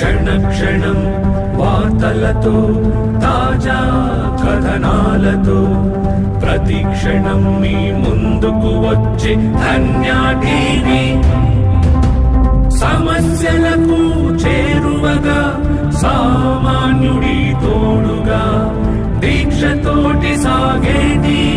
క్షణ క్షణం వార్తలతో తాజా కథనాలతో. ప్రతి క్షణం మీ ముందుకు వచ్చే ధన్య టీవీ. సమస్యలకు చేరువగా సామాన్యుడి తోడుగా దీక్షతోటి సాగేటి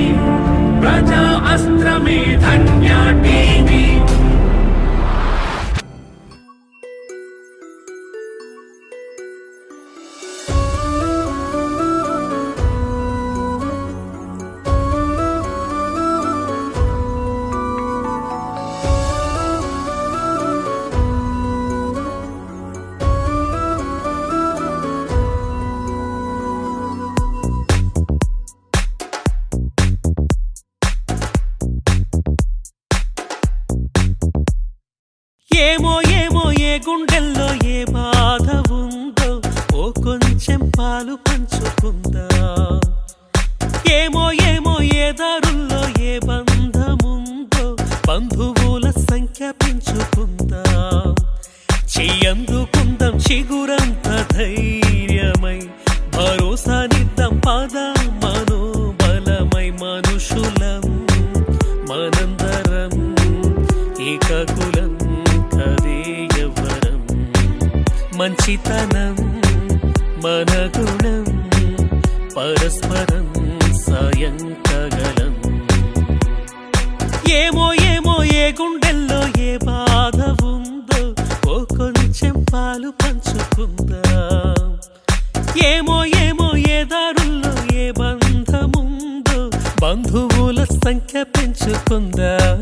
గుండెల్లో ఏ బాధ ఉందో ఓ కొంచెం పాలు పంచుకుందా ఏమో ఏమో ఏ దారుల్లో ఏ బంధముందో బంధువుల సంఖ్య పెంచుకుందా చెయ్యందుకుందాం చిగురంత ధైర్యమై భరోసానిద్దాం పాదా మంచితనం మన గుణం పరస్పరం సాయంకగలం ఏమో ఏమో ఏ గుండెల్లో ఏ బాధ ఉందో ఓ కొంచెం పాలు పంచుకుందాం. ఏమో ఏమో ఏ దారుల్లో ఏ బంధముందో బంధువుల సంఖ్య పెంచుకుందాం.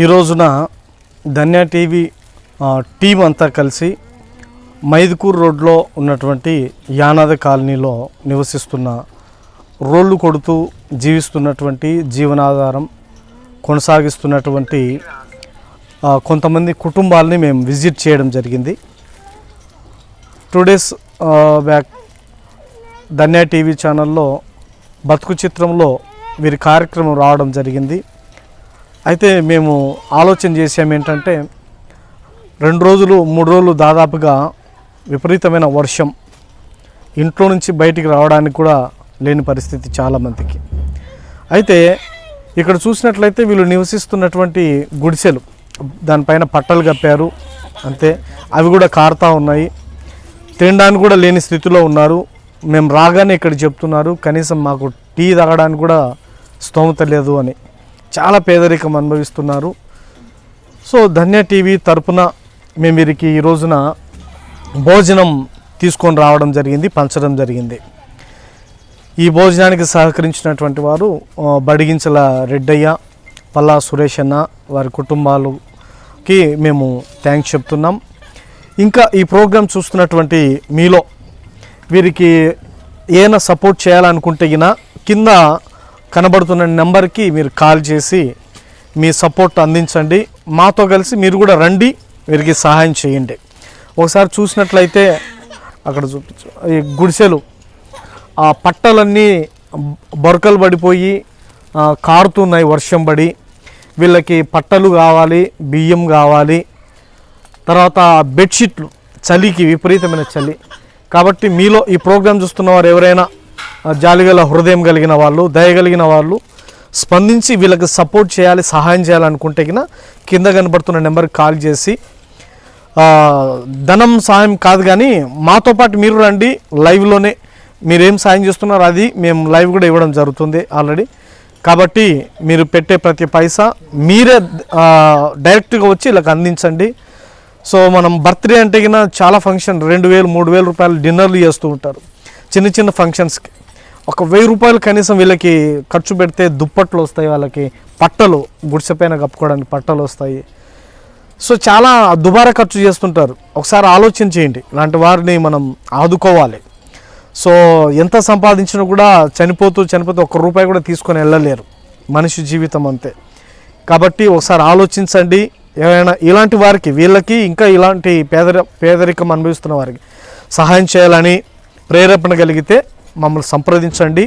ఈ రోజున ధన్య టీవీ టీం అంతా కలిసి మైదుకూర్ రోడ్లో ఉన్నటువంటి యానాద కాలనీలో నివసిస్తున్న రోళ్ళు కొడుతూ జీవిస్తున్నటువంటి జీవనాధారం కొనసాగిస్తున్నటువంటి కొంతమంది కుటుంబాలని మేము విజిట్ చేయడం జరిగింది. Two days back Dhanya TV ఛానల్లో బతుకు చిత్రంలో వీరి కార్యక్రమం రావడం జరిగింది. అయితే మేము ఆలోచన చేసాం ఏంటంటే రెండు రోజులు మూడు రోజులు దాదాపుగా విపరీతమైన వర్షం ఇంట్లో నుంచి బయటికి రావడానికి కూడా లేని పరిస్థితి చాలామందికి అయితే ఇక్కడ చూసినట్లయితే వీళ్ళు నివసిస్తున్నటువంటి గుడిసెలు దానిపైన పట్టలు కప్పారు అంతే. అవి కూడా కారుతా ఉన్నాయి. తినడానికి కూడా లేని స్థితిలో ఉన్నారు. మేము రాగానే ఇక్కడ చెప్తున్నారు కనీసం మాకు టీ తాగడానికి కూడా స్తోమత లేదు అని. చాలా పేదరికం అనుభవిస్తున్నారు. సో ధన్య టీవీ తరపున మేము వీరికి ఈ రోజున భోజనం తీసుకొని రావడం జరిగింది పంచడం జరిగింది. ఈ భోజనానికి సహకరించినటువంటి వారు బడిగించల రెడ్డయ్య పల్లా సురేష్ అన్న వారి కుటుంబాలకి మేము థ్యాంక్స్ చెప్తున్నాం. ఇంకా ఈ ప్రోగ్రాం చూస్తున్నటువంటి మీలో వీరికి ఏమైనా సపోర్ట్ చేయాలనుకుంటే కింద కనబడుతున్న నెంబర్కి మీరు కాల్ చేసి మీ సపోర్ట్ అందించండి. మాతో కలిసి మీరు కూడా రండి వీరికి సహాయం చేయండి. ఒకసారి చూసినట్లయితే అక్కడ చూపించు ఈ గుడిసెలు ఆ పట్టలన్నీ బొరకలు పడిపోయి కారుతున్నాయి వర్షం పడి. వీళ్ళకి పట్టలు కావాలి బియ్యం కావాలి. తర్వాత బెడ్షీట్లు చలికి విపరీతమైన చలి. కాబట్టి మీలో ఈ ప్రోగ్రాం చూస్తున్న వారు ఎవరైనా జాలిగల హృదయం కలిగిన వాళ్ళు దయగలిగిన వాళ్ళు స్పందించి వీళ్ళకి సపోర్ట్ చేయాలి సహాయం చేయాలనుకుంటే కింద కింద కనబడుతున్న నెంబర్కి కాల్ చేసి ధనం సాయం కాదు కానీ మాతో పాటు మీరు రండి లైవ్లోనే మీరేం సాయం చేస్తున్నారో అది మేము లైవ్ కూడా ఇవ్వడం జరుగుతుంది ఆల్రెడీ. కాబట్టి మీరు పెట్టే ప్రతి పైసా మీరే డైరెక్ట్గా వచ్చి వీళ్ళకి అందించండి. సో మనం బర్త్డే అంటే కన్నా చాలా ఫంక్షన్ రెండు వేలు మూడు వేల రూపాయలు డిన్నర్లు చేస్తూ ఉంటారు. చిన్న చిన్న ఫంక్షన్స్కి. ఒక వెయ్యి రూపాయలు కనీసం వీళ్ళకి ఖర్చు పెడితే దుప్పట్లు వస్తాయి వాళ్ళకి పట్టలు గుడిసెపైన కప్పుకోవడానికి పట్టలు వస్తాయి. సో చాలా దుబారా ఖర్చు చేస్తుంటారు. ఒకసారి ఆలోచన చేయండి. ఇలాంటి వారిని మనం ఆదుకోవాలి. సో ఎంత సంపాదించినా కూడా చనిపోతూ చనిపోతూ ఒక్క రూపాయి కూడా తీసుకొని వెళ్ళలేరు. మనిషి జీవితం అంతే. కాబట్టి ఒకసారి ఆలోచించండి. ఏమైనా ఇలాంటి వారికి వీళ్ళకి ఇంకా ఇలాంటి పేదరి పేదరికం అనుభవిస్తున్న వారికి సహాయం చేయాలని ప్రేరేపణ కలిగితే మమ్మల్ని సంప్రదించండి.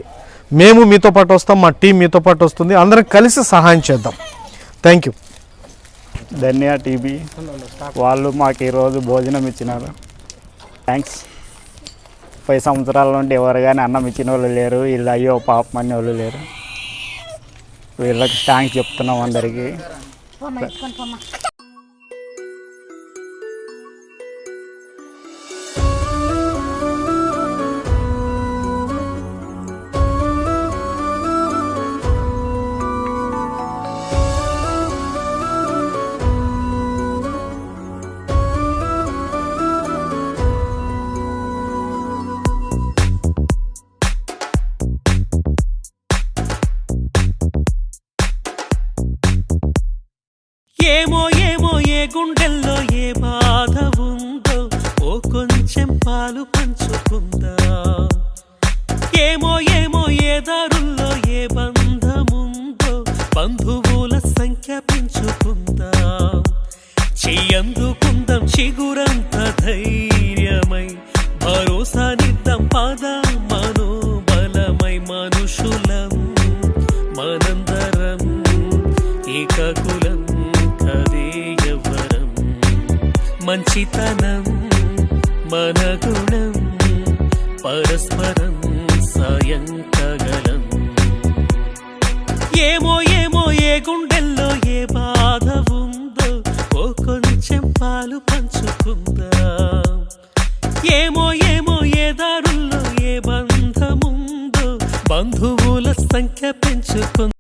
మేము మీతో పాటు వస్తాం మా టీం మీతో పాటు వస్తుంది. అందరం కలిసి సహాయం చేద్దాం. Thank you Dhanya TV. వాళ్ళు మాకు ఈరోజు భోజనం ఇచ్చినారు. థ్యాంక్స్ పది సంవత్సరాల నుండి ఎవరు కానీ అన్నం ఇచ్చిన వాళ్ళు లేరు. వీళ్ళు అయ్యో పాపం అనే వాళ్ళు లేరు. వీళ్ళకి థ్యాంక్స్ చెప్తున్నాం అందరికీ. గుండెల్లో ఏ బాధ ఉందో ఓ కొంచెం పాలు పంచుకుందా? ఏమో ఏమో ఏ దారుల్లో ఏ బంధముందో బంధువుల సంఖ్య పెంచుకుందా? చెయ్యందుకుందాం చిగురంత ధైర్యమై భరోసానిద్దాం పద మనోబలమై మనుషులం మనందరం ఏకకులం కదే. మంచితనం మన గుణం పరస్పరం సాయం కగలం ఏమో ఏమో ఏ గుండెల్లో ఏ బాధ ఉందో ఓ కొంచెం పాలు పంచుకుందా. ఏమో ఏమో ఏ దారుల్లో ఏ బంధముందో బంధువుల సంఖ్య పెంచుకుందా.